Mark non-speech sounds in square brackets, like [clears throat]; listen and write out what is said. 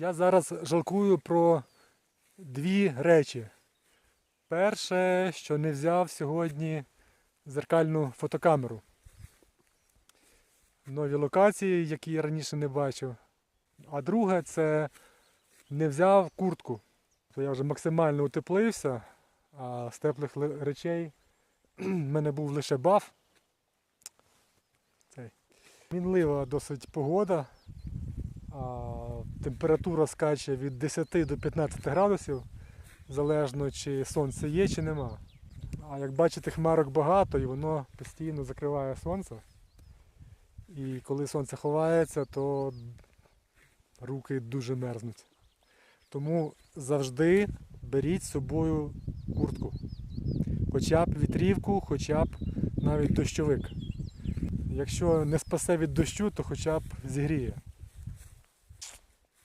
Я зараз жалкую про дві речі. Перше, що не взяв сьогодні зеркальну фотокамеру. Нові локації, які я раніше не бачив. А друге, це не взяв куртку. То я вже максимально утеплився, а з теплих речей [clears throat] в мене був лише баф. Мінлива досить погода. Температура скаче від 10 до 15 градусів, залежно чи сонце є, чи нема. А як бачите, хмарок багато і воно постійно закриває сонце. І коли сонце ховається, то руки дуже мерзнуть. Тому завжди беріть з собою куртку. Хоча б вітрівку, хоча б навіть дощовик. Якщо не спасе від дощу, то хоча б зігріє.